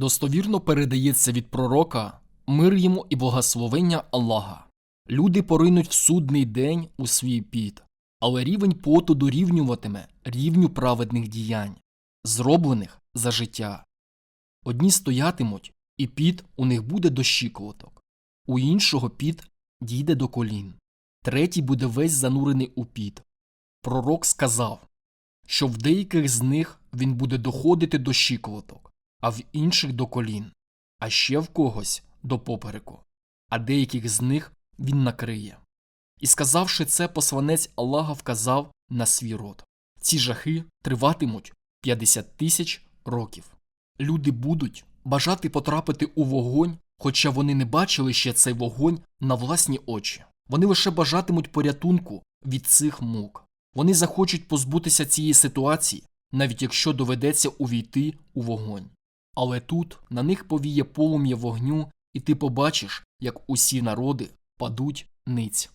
Достовірно передається від пророка мир йому і благословення Аллаха. Люди поринуть в судний день у свій піт, але рівень поту дорівнюватиме рівню праведних діянь, зроблених за життя. Одні стоятимуть, і піт у них буде до щиколоток, у іншого піт дійде до колін, третій буде весь занурений у піт. Пророк сказав, що в деяких з них він буде доходити до щиколоток, а в інших до колін, а ще в когось до попереку, а деяких з них він накриє. І сказавши це, посланець Аллаха вказав на свій род. Ці жахи триватимуть 50 тисяч років. Люди будуть бажати потрапити у вогонь, хоча вони не бачили ще цей вогонь на власні очі. Вони лише бажатимуть порятунку від цих мук. Вони захочуть позбутися цієї ситуації, навіть якщо доведеться увійти у вогонь. Але тут на них повіє полум'я вогню, і ти побачиш, як усі народи падуть ниць.